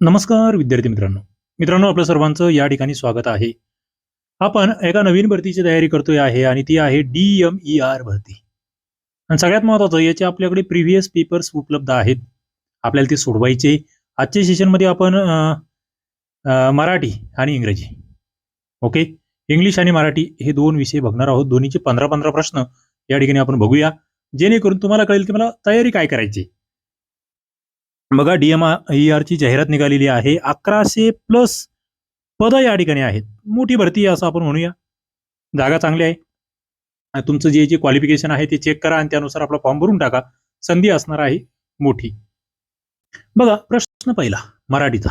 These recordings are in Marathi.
नमस्कार विद्यार्थी मित्रांनो. मित्रांनो आपल्या सर्वांचं या ठिकाणी स्वागत आहे. आपण एका नवीन भरतीची तयारी करतोय आहे आणि ती आहे डी एम ई आर भरती. आणि सगळ्यात महत्वाचं याचे आपल्याकडे प्रिव्हियस पेपर्स उपलब्ध आहेत. आपल्याला ते सोडवायचे. आजच्या सेशनमध्ये आपण मराठी आणि इंग्रजी. ओके इंग्लिश आणि मराठी हे दोन विषय बघणार आहोत. दोन्हीचे पंधरा पंधरा प्रश्न या ठिकाणी आपण बघूया. जेणेकरून तुम्हाला कळेल की मला तयारी काय करायची बघा डीएम ई ची जाहिरात निघालेली आहे. अकराशे प्लस पद या ठिकाणी आहेत. मोठी भरती आहे असं आपण म्हणूया. जागा चांगली आहे. तुमचं जे जे क्वालिफिकेशन आहे ते चेक करा आणि त्यानुसार आपला फॉर्म भरून टाका. संधी असणार आहे मोठी. बघा प्रश्न पहिला मराठीचा.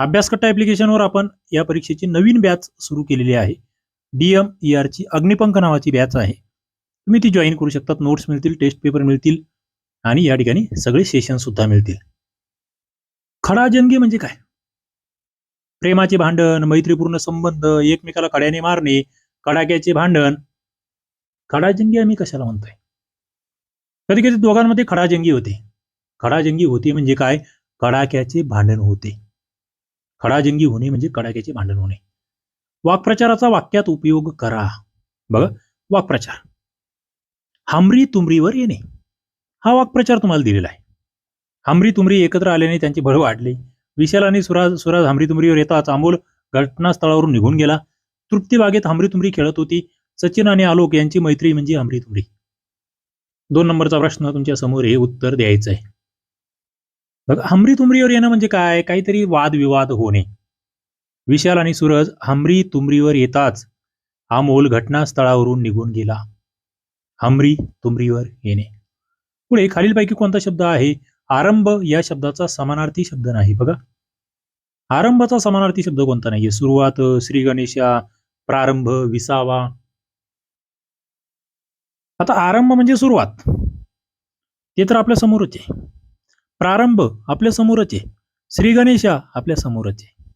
अभ्यासकट्टा ऍप्लिकेशनवर आपण या परीक्षेची नवीन बॅच सुरू केलेली आहे. डीएम ई ची अग्निपंख नावाची बॅच आहे. तुम्ही ती जॉईन करू शकतात. नोट्स मिळतील टेस्ट पेपर मिळतील आणि या ठिकाणी सगळे सेशन सुद्धा मिळतील. खडाजंगी म्हणजे काय? प्रेमाचे भांडण मैत्रीपूर्ण संबंध एकमेकाला कड्याने मारणे कडाक्याचे भांडण. खडाजंगी आम्ही कशाला म्हणतोय? कधी कधी दोघांमध्ये खडाजंगी होते. खडाजंगी होते म्हणजे काय? कडाक्याचे भांडण होते. खडाजंगी होणे म्हणजे कडाक्याचे भांडण होणे. वाक्प्रचाराचा वाक्यात उपयोग करा. बघा वाक्प्रचार. हमरी तुमरीवर येणे. हा वाक्प्रचार तुम्हाला दिलेला आहे. हमरी तुमरी एकत्र आल्याने त्यांची भळ वाढली. विशाल आणि सुराज सुराज हमरी तुमरीवर येताच अमोल घटनास्थळावरून निघून गेला. तृप्ती बागेत हमरी तुमरी खेळत होती. सचिन आणि आलोक यांची मैत्री म्हणजे हमरी तुमरी. दोन नंबरचा प्रश्न तुमच्यासमोर हे उत्तर द्यायचं आहे बघा हमरी तुमरीवर येणं म्हणजे काय? काहीतरी वादविवाद होणे. विशाल आणि सूरज हमरी तुमरीवर येताच अमोल घटनास्थळावरून निघून गेला. हमरी तुमरीवर येणे. पुढे खालीलपैकी कोणता शब्द आहे? आरंभ या शब्दाचा समानार्थी शब्द नाही बघा. आरंभाचा समानार्थी शब्द कोणता नाहीये? सुरुवात श्री गणेशा प्रारंभ विसावा. आता आरंभ म्हणजे सुरुवात. ते तर आपल्या समोरच आहे. प्रारंभ आपल्या समोरच आहे. श्री गणेशा आपल्या समोरच आहे.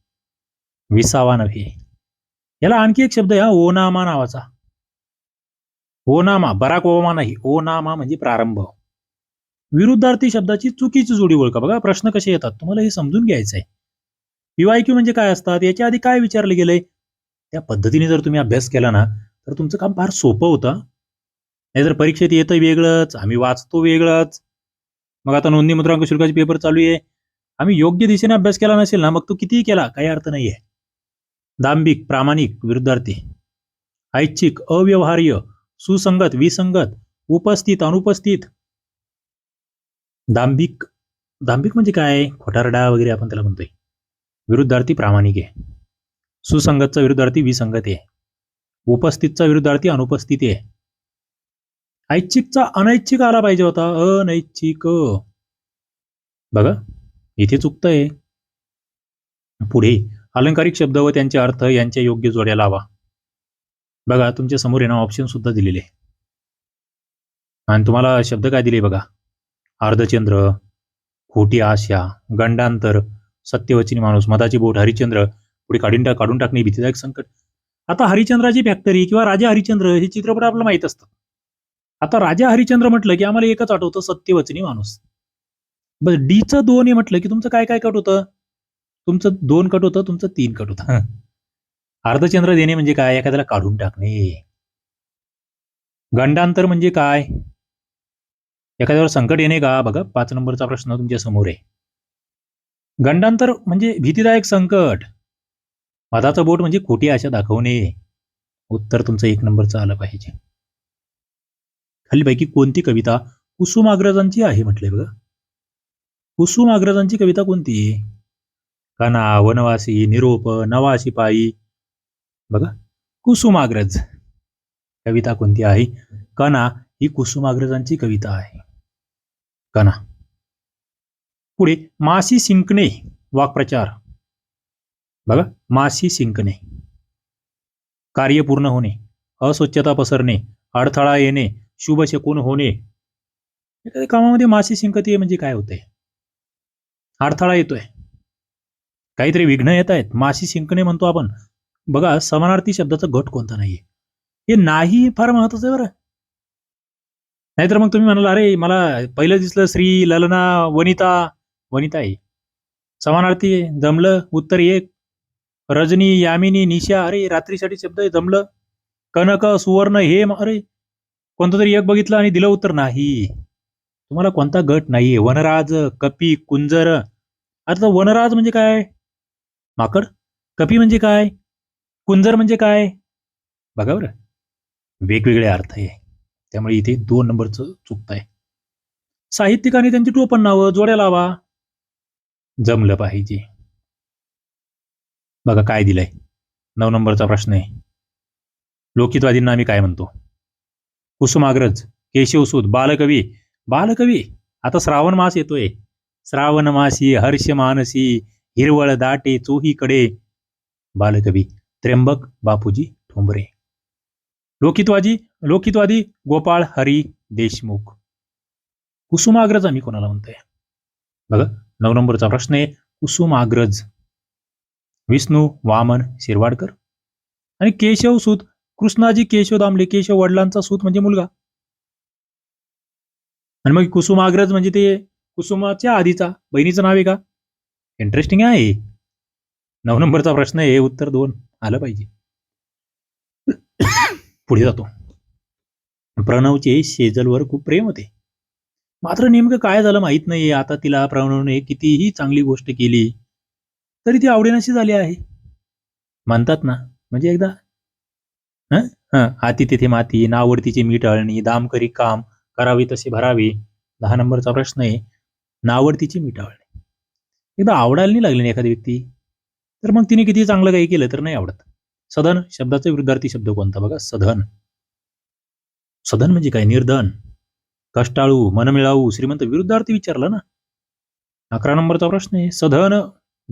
विसावा नव्हे. याला आणखी एक शब्द आहे हा ओनामा नावाचा. ओनामा बराक ओमा नाही. ओनामा म्हणजे प्रारंभ. विरुद्धार्थी शब्दाची चुकीची जोडी ओळखा. बघा प्रश्न कसे येतात? तुम्हाला हे समजून घ्यायचं आहे पीवायक्यू म्हणजे काय असतात? याच्या आधी काय विचारले गेलंय? त्या पद्धतीने जर तुम्ही अभ्यास केला ना तर तुमचं काम फार सोपं होतं. नाहीतर परीक्षेत येतं वेगळंच आम्ही वाचतो वेगळंच. मग आता नोंदणी मुद्रांक शुल्काचे पेपर चालू आहे. आम्ही योग्य दिशेने अभ्यास केला नसेल ना मग तो कितीही केला काही अर्थ नाहीये दांभिक प्रामाणिक विरुद्धार्थी. ऐच्छिक अव्यवहार्य सुसंगत विसंगत उपस्थित अनुपस्थित. दांभिक दांभिक म्हणजे काय? खोटारडा वगैरे आपण त्याला म्हणतोय. विरुद्धार्थी प्रामाणिक आहे. सुसंगतचा विरुद्धार्थी विसंगत आहे. उपस्थितचा विरुद्धार्थी अनुपस्थिती आहे. ऐच्छिकचा अनैच्छिक आला पाहिजे होता. अनैच्छिक. बघा इथे चुकतंय. पुढे अलंकारिक शब्द व त्यांचे अर्थ यांच्या योग्य जोड्या लावा. बघा तुमच्यासमोर आहे ऑप्शन सुद्धा दिलेले आणि तुम्हाला शब्द काय दिले बघा? अर्धचंद्र खोटी आशा गंडांतर सत्यवचनी माणूस मताची बोट हरिश्चंद्र पुढे काढून टाक काढून टाकणे भीतीदायक संकट. आता हरिश्चंद्राची फॅक्टरी किंवा राजा हरिचंद्र हे चित्रपट आपल्याला माहीत असतं. आता राजा हरिचंद्र म्हटलं की आम्हाला एकच आठवतं सत्यवचनी माणूस. बस डीचं दोन हे म्हटलं की तुमचं काय काय कट होतं? तुमचं दोन कट होतं तुमचं तीन कट होतं. अर्धचंद्र देणे म्हणजे काय? एखाद्याला काढून टाकणे. गंडांतर म्हणजे काय? एखाद्यावर संकट येणे का? बघा पाच नंबरचा प्रश्न तुमच्यासमोर आहे. गंडांतर म्हणजे भीतीदायक संकट. मधाचं बोट म्हणजे खोटी आशा दाखवणे. उत्तर तुमचं एक नंबरचं आलं पाहिजे. खालीपैकी कोणती कविता कुसुमाग्रजांची आहे म्हटलंय बघा. कुसुमाग्रजांची कविता कोणती? काना वनवासी निरोप नवा शिपाई. बघा कुसुमाग्रज कविता कोणती आहे? कना ही कुसुमाग्रजांची कविता आहे. कणा पुढे मासी सिंकणे वाक्प्रचार. बघा मासी सिंकणे. कार्य पूर्ण होणे अस्वच्छता पसरणे अडथळा येणे शुभ शकून होणे? एखाद्या कामामध्ये मासी सिंकते म्हणजे काय होतंय? अडथळा येतोय. काहीतरी विघ्न येत आहेत. मासी सिंकणे म्हणतो आपण. बघा समानार्थी शब्दाचा घट कोणता नाहीये? हे नाही फार महत्वाचं आहे बरं. नाहीतर मग तुम्ही म्हणाल अरे मला पहिलं दिसलं श्री ललना वनिता. वनिता आहे समानार्थी आहे जमलं उत्तर एक. रजनी यामिनी निशा अरे रात्रीसाठी शब्द आहे जमलं. कनक सुवर्ण हे अरे कोणतं तरी एक बघितलं आणि दिलं उत्तर नाही. तुम्हाला कोणता गट नाहीये. वनराज कपी कुंजर. आता वनराज म्हणजे काय? माकड. कपी म्हणजे काय? कुंजर म्हणजे काय? बघा बरं. वेगवेगळे अर्थ आहे. त्यामुळे इथे दोन नंबरचं चुकत आहे साहित्यिकाने त्यांची टोपण नावं जोड्या लावा. जमलं पाहिजे. बघा काय दिलंय. नऊ नंबरचा प्रश्न आहे. लोकितवादींना आम्ही काय म्हणतो? कुसुमाग्रज केशवसूत बालकवी. बालकवी आता श्रावण मास येतोय. श्रावण मासी हर्ष मानसी हिरवळ दाटे चोहीकडे. बालकवी त्र्यंबक बापूजी ठोंबरे. लोकितवादी लोकितवादी गोपाळ हरी देशमुख. कुसुमाग्रज आम्ही कोणाला म्हणतोय? बघा नऊ नंबरचा प्रश्न आहे. कुसुमाग्रज. विष्णू वामन शिरवाडकर. आणि केशव सूत कृष्णाजी केशव दामले केशव वडिलांचा सूत म्हणजे मुलगा. आणि मग कुसुमाग्रज म्हणजे ते कुसुमाच्या आधीचा बहिणीचं नाव आहे का? इंटरेस्टिंग आहे. नऊ नंबरचा प्रश्न आहे उत्तर दोन. आलं पाहिजे. पुढे जातो. प्रणवचे शेजलवर खूप प्रेम होते. मात्र नेमकं काय झालं माहीत नाही आता तिला प्रणवने कितीही चांगली गोष्ट केली तरी ती आवडेनाशी झाली आहे. म्हणतात ना म्हणजे एकदा हं? हं, हाती तिथे माती नावडतीची मीठ अळणी दाम करी काम करावी तसे भरावे. दहा नंबरचा प्रश्न आहे नावडतीची मीठ अळणी एकदा आवडायला नाही लागली एखादी व्यक्ती तर मग तिने किती चांगलं काही केलं तर नाही आवडत. सदन शब्दाचा विरुद्धार्थी शब्द कोणता? बघा सधन. सदन म्हणजे काय? निर्धन. कष्टाळू मनमिळाऊ श्रीमंत विरुद्धार्थी विचारलं ना? अकरा नंबरचा प्रश्न आहे. सधन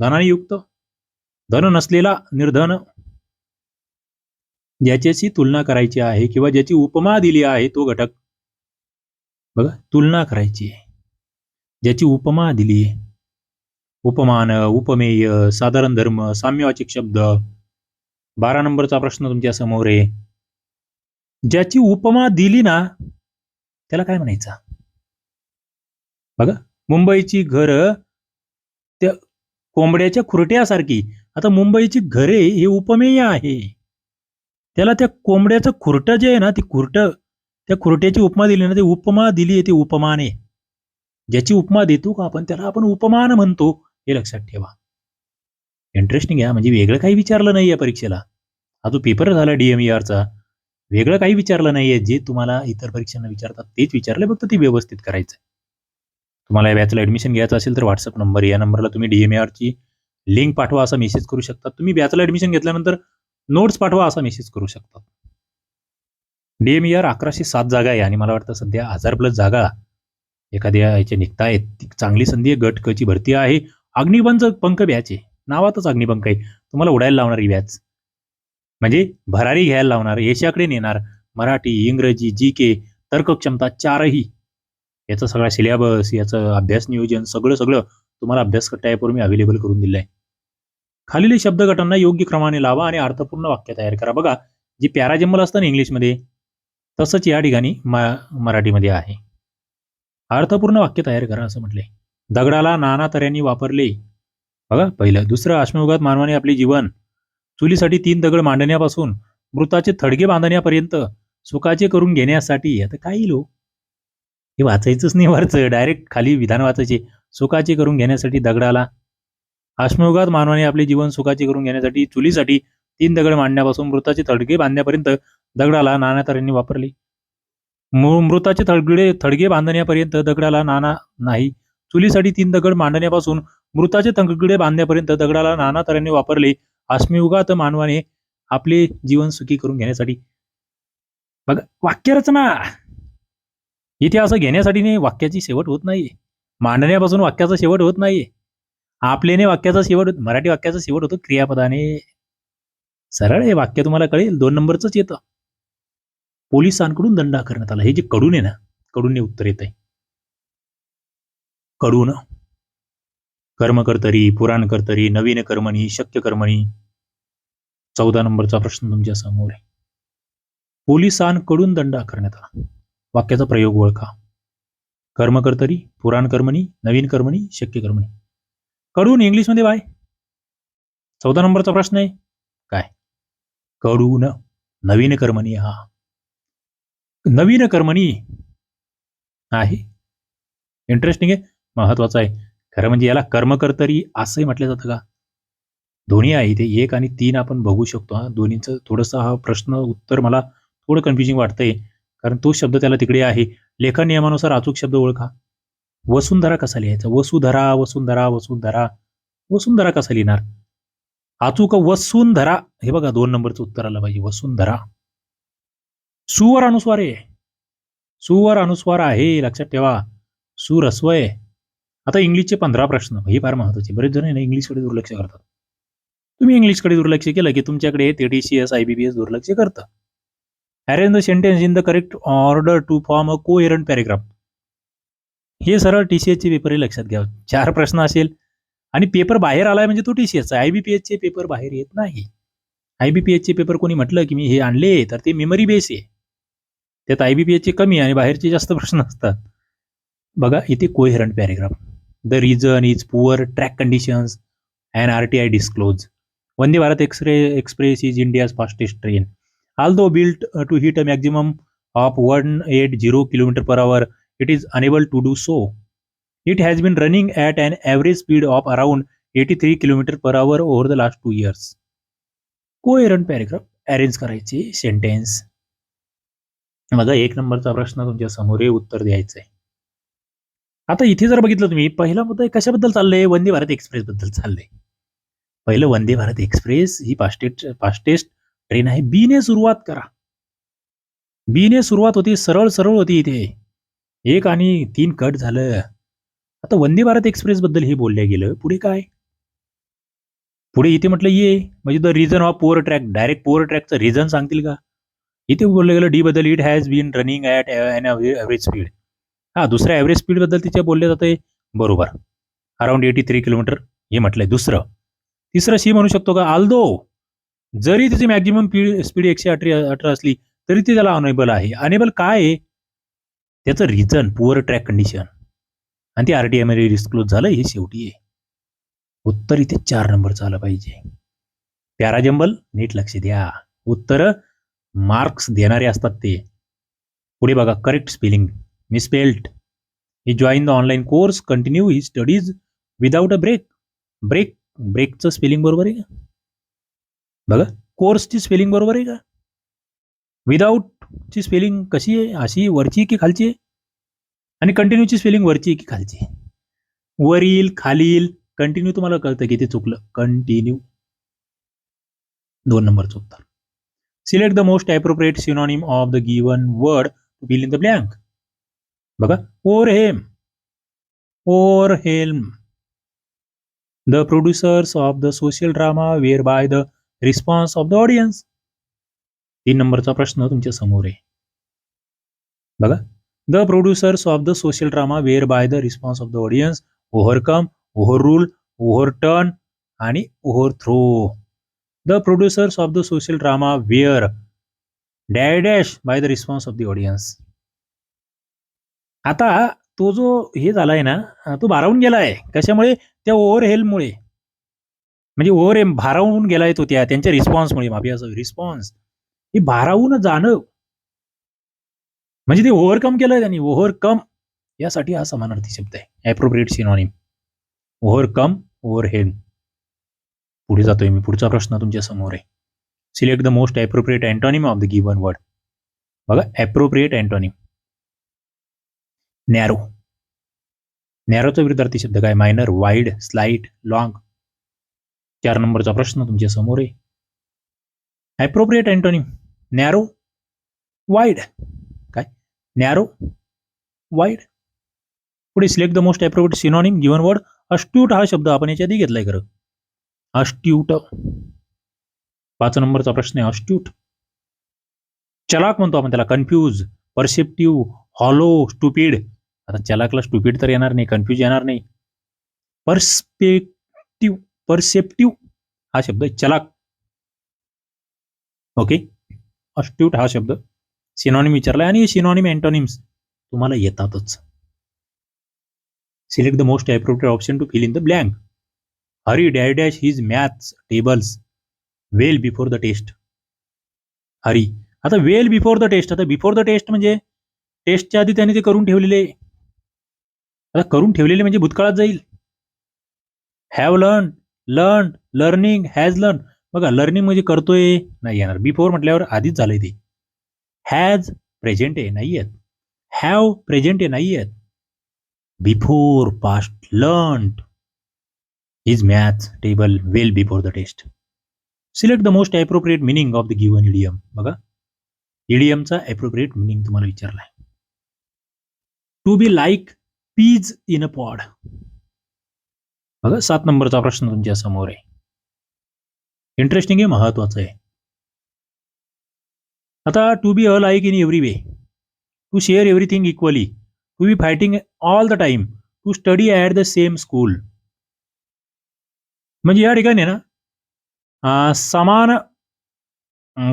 धनाने युक्त धन नसलेला निर्धन. ज्याच्याशी तुलना करायची आहे किंवा ज्याची उपमा दिली आहे तो घटक. बघा तुलना करायची आहे. ज्याची उपमा दिली आहे. उपमान उपमेय साधारण धर्म साम्यवाचिक शब्द. बारा नंबरचा प्रश्न तुमच्यासमोर आहे. ज्याची उपमा दिली ना त्याला काय म्हणायचा? बघा मुंबईची घर त्या कोंबड्याच्या खुरट्यासारखी. आता मुंबईची घरे हे उपमेय आहे. त्याला त्या कोंबड्याचं खुरटं जे आहे ना ती खुरटं त्या खुरट्याची उपमा दिली ना ती उपमा दिली आहे ती उपमाने. ज्याची उपमा देतो का आपण त्याला आपण उपमान म्हणतो हे लक्षात ठेवा. इंटरेस्टिंग आहे म्हणजे वेगळं काही विचारलं नाही या परीक्षेला. हा जो पेपर झाला डीएमईआरचा वेगळं काही विचारलं नाहीये. जे तुम्हाला इतर परीक्षांना विचारतात तेच विचारलं फक्त ते व्यवस्थित करायचं. तुम्हाला या बॅचला ऍडमिशन घ्यायचं असेल तर व्हॉट्सअप नंबर या नंबरला तुम्ही डीएमईआरची लिंक पाठवा असा मेसेज करू शकता तुम्ही बॅचला ऍडमिशन घेतल्यानंतर नोट्स पाठवा असा मेसेज करू शकता डीएमईआर अकराशे सात जागा आहे आणि मला वाटतं सध्या हजार प्लस जागा एखाद्या याच्या निघता आहेत. ती चांगली संधी आहे. गट कची भरती आहे. अग्निपंच पंख बॅच आहे. नावातच अग्निपंख आहे. तुम्हाला उडायला लावणारी बॅच म्हणजे भरारी घ्यायला लावणार यशाकडे नेणार. मराठी इंग्रजी जी के तर्कक्षमता चारही. याचा सगळा सिलेबस याचं अभ्यास नियोजन सगळं सगळं तुम्हाला अभ्यास ॲपवर मी अवेलेबल करून दिलं आहे खालील शब्द गटांना योग्य क्रमाने लावा आणि अर्थपूर्ण वाक्य तयार करा. बघा जी पॅराजेम्बल असतं ना इंग्लिशमध्ये तसंच या ठिकाणी मराठीमध्ये आहे. अर्थपूर्ण वाक्य तयार करा असं म्हटलंय. दगडाला नाना तऱ्यांनी वापरले. बघा पहिलं. दुसरं अश्मयुगात मानवाने आपले जीवन चुलीसाठी तीन दगड मांडण्यापासून मृताचे थडगे बांधण्यापर्यंत सुखाचे करून घेण्यासाठी. आता काही लोक हे वाचायचंच नाही वरचं. डायरेक्ट खाली विधान वाचायचे. सुखाचे करून घेण्यासाठी दगडाला. अश्मयुगात मानवाने आपले जीवन सुखाचे करून घेण्यासाठी चुलीसाठी तीन दगड मांडण्यापासून मृताचे थडगे बांधण्यापर्यंत दगडाला नाना तऱ्हेने वापरले. मृताचे थडगडे थडगे बांधण्यापर्यंत दगडाला नाना नाही. चुलीसाठी तीन दगड मांडण्यापासून मृताचे तंगडे बांधण्यापर्यंत दगडाला नाना तऱ्हेने वापरले. अश्मयुगात मानवाने आपले जीवन सुखी करून घेण्यासाठी. बघा वाक्यरचना इथे असं घेण्यासाठी नाही वाक्याची शेवट होत नाही मांडण्यापासून वाक्याचा शेवट होत नाही आपल्याने वाक्याचा शेवट मराठी वाक्याचा शेवट होतो क्रियापदाने. सरळ हे वाक्य तुम्हाला कळेल दोन नंबरच येतं. पोलिसांकडून दंडा करण्यात आला. हे जे कडून आहे ना कडून हे उत्तर येत आहे कडून. कर्म कर्तरी पुराण कर्तरी नवीन कर्मणी शक्य कर्मणी. चौदा नंबरचा प्रश्न तुमच्यासमोर आहे. पोलिसांकडून दंड आकारण्यात आला. वाक्याचा प्रयोग ओळखा. कर्मकर्तरी पुराण कर्मणी नवीन कर्मणी शक्य कर्मणी. कडून इंग्लिशमध्ये बाय. चौदा नंबरचा प्रश्न आहे. काय? कडून नवीन कर्मणी हा. नवीन कर्मणी आहे. इंटरेस्टिंग आहे. महत्वाचं आहे. खरं म्हणजे याला कर्मकर्तरी असंही म्हटलं जातं का? दोन्ही आहे इथे. एक आणि तीन आपण बघू शकतो हा. दोन्हीचं थोडंसं हा प्रश्न उत्तर मला थोडं कन्फ्युजिंग वाटतंय. कारण तो शब्द त्याला तिकडे आहे. लेखन नियमानुसार अचूक शब्द ओळखा. वसुंधरा कसा लिहायचा? वसुधरा वसुंधरा वसुंधरा. वसुंधरा कसा लिहिणार? अचूक वसुंधरा. हे बघा दोन नंबरचं उत्तर आलं पाहिजे. वसुंधरा. सुवर अनुस्वार आहे. सुवर अनुस्वार आहे. लक्षात ठेवा. सुरस्व आहे आता इंग्लिशचे पंधरा प्रश्न. हे फार महत्त्वाचे बरेच जण आहे ना इंग्लिशकडे दुर्लक्ष करतात. तुम्ही इंग्लिशकडे दुर्लक्ष केलं की तुमच्याकडे ते T C S I B P S दुर्लक्ष करतं. Arrange the sentence in the correct order to form a coherent paragraph हे सरळ टी सी एसचे पेपर लक्षात घ्या. चार प्रश्न असेल. आणि पेपर बाहेर आलाय म्हणजे तो टी सी एसचा आय बी पी एसचे पेपर बाहेर येत नाही. आय बी पी एसचे पेपर कोणी म्हटलं की मी हे आणले तर ते मेमरी बेस आहे. त्यात आय बी पी एसचे कमी आणि बाहेरचे जास्त प्रश्न असतात. बघा इथे coherent paragraph the reason is poor track conditions and R T I disclose Vande Bharat x ray express is India's fastest train although built uh, to hit a maximum of 180 km per hour it is unable to do so. It has been running at an average speed of around 83 km per hour over the last two years. Coherent paragraph arrange करायचे? सेंटेन्स माझा एक नंबरचा प्रश्न तुमच्यासमोर आहे उत्तर द्यायचंय. आता इथे जर बघितलं तुम्ही पहिला मुद्दा कशाबद्दल चाललंय? वंदे भारत एक्सप्रेस बद्दल चाललंय. पहिलं वंदे भारत एक्सप्रेस ही फास्टेस्ट फास्टेस्ट ट्रेन आहे. बीने सुरुवात करा. बीने सुरुवात होती सरळ सरळ होती इथे. एक आणि तीन कट झालं. आता वंदे भारत एक्सप्रेस बद्दल हे बोललं गेलं. पुढे काय? पुढे इथे म्हटलं ये. म्हणजे the reason of poor track direct poor ट्रॅकचं reason सांगतील का? इथे बोललं गेलं डी बद्दल it has been running at an average speed हा दुसऱ्या ॲव्हरेज स्पीडबद्दल तिथे बोलले जाते. बरोबर. अराउंड एटी थ्री किलोमीटर हे म्हटलंय दुसरं. तिसरं सी म्हणू शकतो का? आल्दो जरी तिची मॅक्झिमम स्पीड एकशे अठरा अठरा असली तरी ती त्याला अनेबल आहे. अनेबल काय आहे? त्याचं रिझन पुअर ट्रॅक कंडिशन आणि ते आरटीआयमध्ये डिस्क्लोज झालं हे शेवटी आहे. उत्तर इथे चार नंबरचं आलं पाहिजे. प्यारा जंबल नीट लक्ष द्या. उत्तर मार्क्स देणारे असतात ते. पुढे बघा correct spelling misspelt he join the online course continue he studies without a break break ब्रेकचं spelling बरोबर आहे का? बघा कोर्सची स्पेलिंग बरोबर आहे का? विदाऊटची स्पेलिंग कशी आहे? अशी वरची की खालची आहे? आणि कंटिन्यूची स्पेलिंग वरची की खालची आहे? वरील खालील कंटिन्यू तुम्हाला कळतं की ते चुकलं. कंटिन्यू दोन नंबरचं उत्तर. Select the most appropriate synonym of the given word to fill in the blank बघा or hem or helm the producers of the social drama were by the response of the audience तीन नंबरचा प्रश्न तुमच्यासमोर आहे. बघा. The producers of the social drama were by the response of the audience overcome overrule overturn आणि overthrow the producers of the social drama were dash dash by the response of the audience आता तो जो हे झालाय ना तो भारावून गेलाय. कशामुळे? त्या ओव्हर हेलमुळे म्हणजे ओव्हर एम भारावून गेलाय तो त्या त्यांच्या रिस्पॉन्समुळे माफी असं रिस्पॉन्स. हे भारावून जाणं. म्हणजे ते ओव्हरकम केलंय त्यांनी. ओव्हरकम. यासाठी हा समानार्थी शब्द आहे. ॲप्रोप्रिएट सिनॉनिम ओव्हरकम ओव्हर हेम पुढे जातोय मी. पुढचा प्रश्न तुमच्यासमोर आहे. Select the most appropriate antonym of the given word बघा ॲप्रोप्रिएट अँटॉनिम नॅरो नॅरोचा विरुद्धार्थी शब्द काय? मायनर वाईड स्लाईट लॉंग चार नंबरचा प्रश्न तुमच्यासमोर आहे. ॲप्रोप्रिएट अँटोनिम नॅरो वाईड काय? नॅरो वाईड पुढे select the most appropriate synonym given word astute हा शब्द आपण याच्या आधी घेतलाय खरं. अष्ट्यूट पाच नंबरचा प्रश्न आहे अष्ट्यूट चलाक म्हणतो आपण त्याला कन्फ्यूज परसेप्टिव्ह हॉलो स्टुपिड आता चलाकला स्टुपिड तर येणार नाही कन्फ्यूज येणार नाही. परस्पेक्टिव्ह परसेप्टिव्ह हा शब्द चलाक. ओके अस्ट्यूट हा शब्द. सिनॉनिम विचारलाय आणि सिनॉनिम अँटॉनिम्स तुम्हाला येतातच. Select the most appropriate option to fill in the blank Hari dash dash his maths tables well before the test Hari आता वेल बिफोर द टेस्ट आता बिफोर द टेस्ट म्हणजे टेस्टच्या आधी त्याने ते करून ठेवलेले आता करून ठेवलेले म्हणजे भूतकाळात जाईल. Have learn learn learning has learn बघा लर्निंग म्हणजे करतोय नाही येणार. बिफोर म्हटल्यावर आधीच झालंय ते. हॅज प्रेझेंट आहे नाही आहेत हॅव प्रेझेंट आहे नाही आहेत before past learn is maths table well before the test select the most appropriate meaning of the given idiom बघा. इडियमचा अप्रोप्रिएट मिनिंग तुम्हाला विचारलाय. To be like peas in a pod बघा सात नंबरचा प्रश्न तुमच्यासमोर आहे. इंटरेस्टिंग आहे महत्वाचं आहे. आता to be alike in every way to share everything equally to be fighting all the time to study at the same school म्हणजे या ठिकाणी ना समान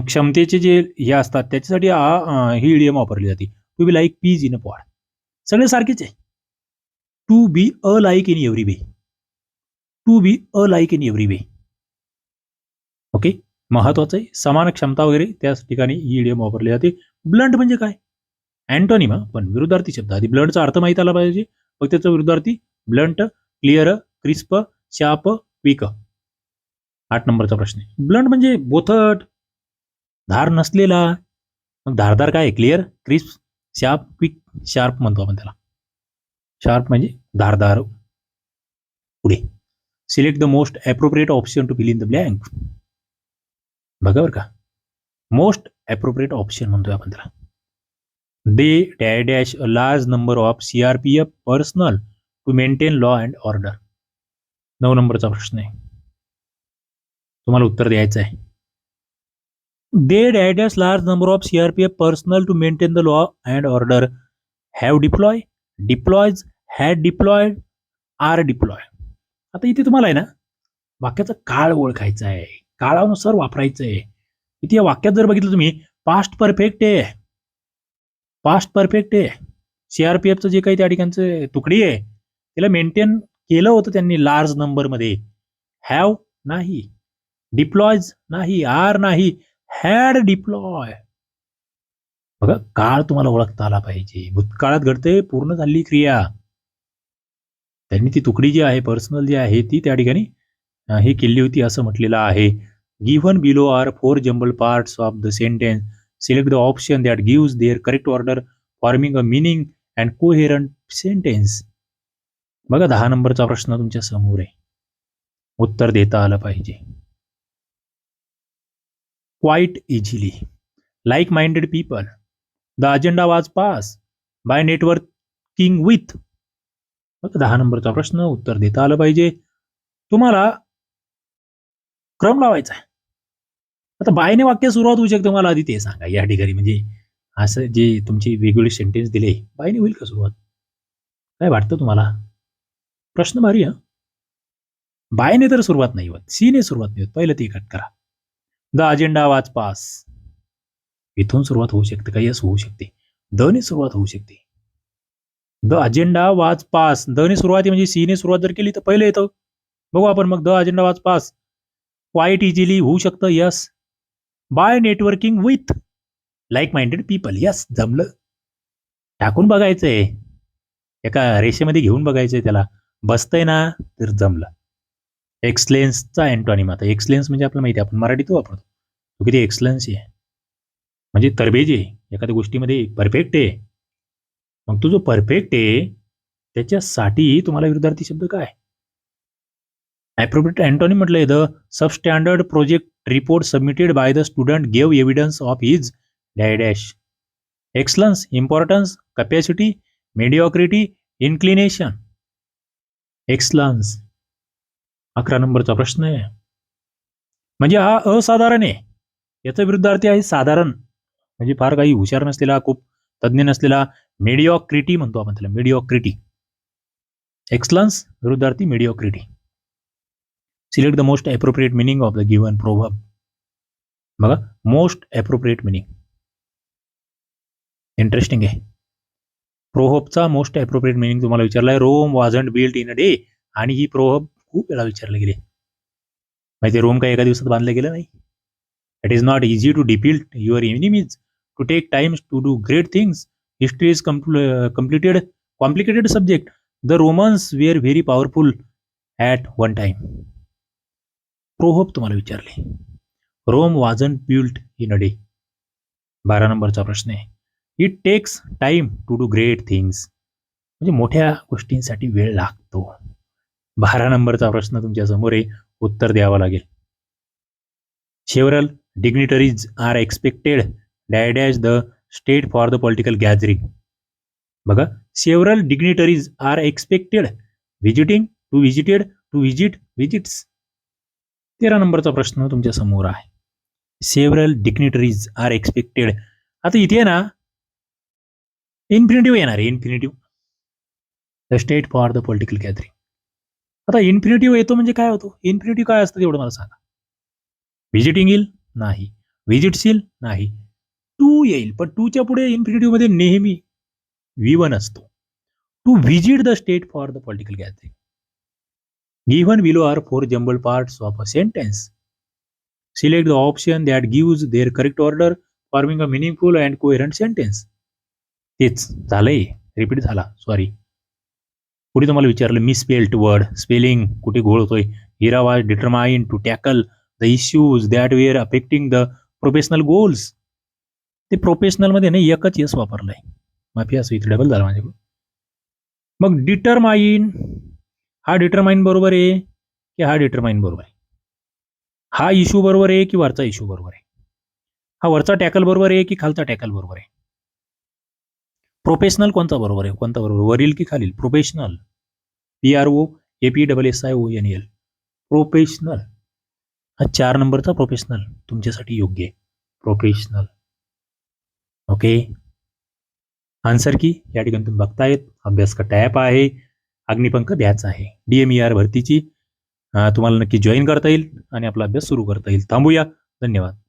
क्षमतेचे जे हे असतात त्याच्यासाठी ही इडियम वापरली जाते. To be like peas in a pod सगळे सारखेच आहे. To be alike in every way. To be alike in every way. Okay? महत्वाचं आहे. समान क्षमता वगैरे त्याच ठिकाणी ही इडियम वापरली जाते. ब्लंट म्हणजे काय? अँटोनिमा पण विरुद्धार्थी शब्द. आधी ब्लंटचा अर्थ माहीत आला पाहिजे. मग त्याचा विरुद्धार्थी blunt clear crisp sharp quick आठ नंबरचा प्रश्न आहे. ब्लंट म्हणजे बोथट धार नसलेला. मग धारदार काय? Clear crisp sharp quick sharp म्हणतो आपण त्याला. शार्प म्हणजे धारदार. पुढे. Select the most appropriate option to fill in the blank बघा बरं का. मोस्ट अप्रोप्रिएट ऑप्शन म्हणतोय आपण त्याला. They da dash a large number of C R P F personnel to maintain law and order नऊ नंबरचा प्रश्न आहे. तुम्हाला उत्तर द्यायचं आहे. They da dash large number of C R P F personnel to maintain the law and order have deploy deploys had deployed are deploy आता इथे तुम्हाला आहे ना वाक्याचा काळ ओळखायचा आहे. काळानुसार वापरायचं आहे इथे या वाक्यात जर बघितलं तुम्ही पास्ट परफेक्ट आहे. पास्ट परफेक्ट आहे. सीआरपीएफचं जे काही त्या ठिकाणचं तुकडी आहे त्याला मेंटेन केलं होतं त्यांनी लार्ज नंबरमध्ये हॅव नाही. डिप्लॉयज नाही. आर नाही. हॅड डिप्लॉय बघा काळ तुम्हाला ओळखता आला पाहिजे. भूतकाळात घडते पूर्ण झाली क्रिया. त्यांनी ती तुकडी जी आहे पर्सनल जी आहे ती त्या ठिकाणी हे केली होती असं म्हटलेलं आहे. Given below are four jumbled parts of the sentence select the option that gives their correct order forming a meaning and coherent sentence बघा दहा नंबरचा प्रश्न तुमच्यासमोर आहे. उत्तर देता आलं पाहिजे. Quite easily like minded people the agenda was pass by networking with. दहा नंबरचा प्रश्न उत्तर देता आलं पाहिजे. तुम्हाला क्रम लावायचा आहे. आता बायने वाक्य सुरुवात होऊ शकते मला आधी ते सांगा. या ठिकाणी म्हणजे असं जे तुमची वेगवेगळे सेंटेन्स दिले बायने होईल का सुरुवात? काय वाटतं तुम्हाला? प्रश्न भारी हा? बायने तर सुरुवात नाही होत सीने सुरुवात नाही होत. पहिलं ते कट करा. The agenda was pass. इथून सुरुवात होऊ शकते का? यस होऊ शकते. द ने सुरुवात होऊ शकते. The agenda was pass. The ने सुरुवात म्हणजे सी ने सुरुवात जर केली तर पहिले येतं. बघू आपण मग the agenda was pass. Quite easily होऊ शकतं yes by networking with like minded people yes जमलं. टाकून बघायचंय. एका रेषेमध्ये घेऊन बघायचंय त्याला. बसतंय ना तर जमलं. एक्सलेन्सचा अँटॉनिम आता. एक्सलेन्स म्हणजे आपल्याला माहिती आहे आपण मराठीत वापरतो. तो किती? एक्सलेन्स आहे. म्हणजे तरबेज आहे. एखाद्या गोष्टीमध्ये परफेक्ट आहे. मग तो जो परफेक्ट आहे त्याच्यासाठी तुम्हाला विरुद्धार्थी शब्द काय? ॲप्रोप्रिएट अँटॉनिम म्हटलंय the substandard project report submitted by the student gave evidence of his dash excellence importance capacity mediocrity inclination excellence अकरा नंबरचा प्रश्न आहे. म्हणजे हा असाधारण आहे. याचा विरुद्धार्थी आहे साधारण. म्हणजे फार काही हुशार नसलेला खूप तज्ज्ञ नसलेला मेडिओक्रिटी म्हणतो आपण त्याला mediocrity excellence विरुद्धार्थी mediocrity select the most appropriate meaning of the given proverb बघा मोस्ट अप्रोप्रिएट मिनिंग इंटरेस्टिंग आहे. प्रोहबचा मोस्ट अप्रोप्रिएट मिनिंग तुम्हाला विचारलाय Rome wasn't built in a day आणि ही प्रोहब खूप वेळा विचारले गेले. माहिती रोम काही एका दिवसात बांधलं गेलं नाही? It is not easy to deplete your enemies to take times to do great things history is completed, complicated subject the Romans were very powerful at one time proverb तुम्हाला विचारले. Rome wasn't built in a day बारा नंबरचा प्रश्न आहे. It takes time to do great things म्हणजे मोठ्या गोष्टींसाठी वेळ लागतो. बारा नंबरचा प्रश्न तुमच्यासमोर आहे. उत्तर द्यावं लागेल. Several dignitaries are expected dash dash the state for the political gathering बघा several dignitaries are expected visiting to visited to visit visits तेरा नंबरचा प्रश्न तुमच्यासमोर आहे. सेवरल डिग्निटरीज आर एक्सपेक्टेड आता इथे ना इन्फिनिटिव्ह येणार आहे infinitive the state for the political gathering आता इन्फिनिटिव्ह येतो म्हणजे काय होतो? इन्फिनिटिव्ह काय असतं तेवढं मला सांगा. व्हिजिटिंग येईल नाही. व्हिजिट्स येईल नाही. टू येईल पण टूच्या पुढे इन्फिनिटिव्हमध्ये नेहमी व्ही वन असतो. To visit the state for the political gathering given below are four jumbled parts of a sentence select the option that gives their correct order forming a meaningful and coherent sentence तेच झालंय. रिपीट झाला. सॉरी पुढे तुम्हाला विचारलं मिसपेल्ट वर्ड स्पेलिंग कुठे घोळ होतोय? Hira was determine to tackle the issues that were affecting the professional goals ते प्रोफेशनलमध्ये ना एकच यस वापरलंय माफी असं इथे डबल झालं माझ्याकडून. मग डिटरमाइन हा डिटरमाइन बरोबर आहे की हा डिटरमाइन बरोबर आहे? हा इश्यू बरोबर आहे की वरचा इश्यू बरोबर आहे? हा वरचा टॅकल बरोबर आहे की खालचा टॅकल बरोबर आहे? प्रोफेशनल कोणता बरोबर आहे? कोणता बरोबर? वरील की खालील? Professional P R O A P double S I O N L professional हा चार नंबरचा प्रोफेशनल तुमच्यासाठी योग्य आहे. Professional okay? आन्सर की या ठिकाणी तुम्ही बघतायत अभ्यास का टॅप आहे अग्निपंख बॅच आहे. डी एम ई आर भरतीची तुम्हाला नक्की जॉईन करता येईल आणि आपला अभ्यास सुरू करता येईल. थांबूया. धन्यवाद.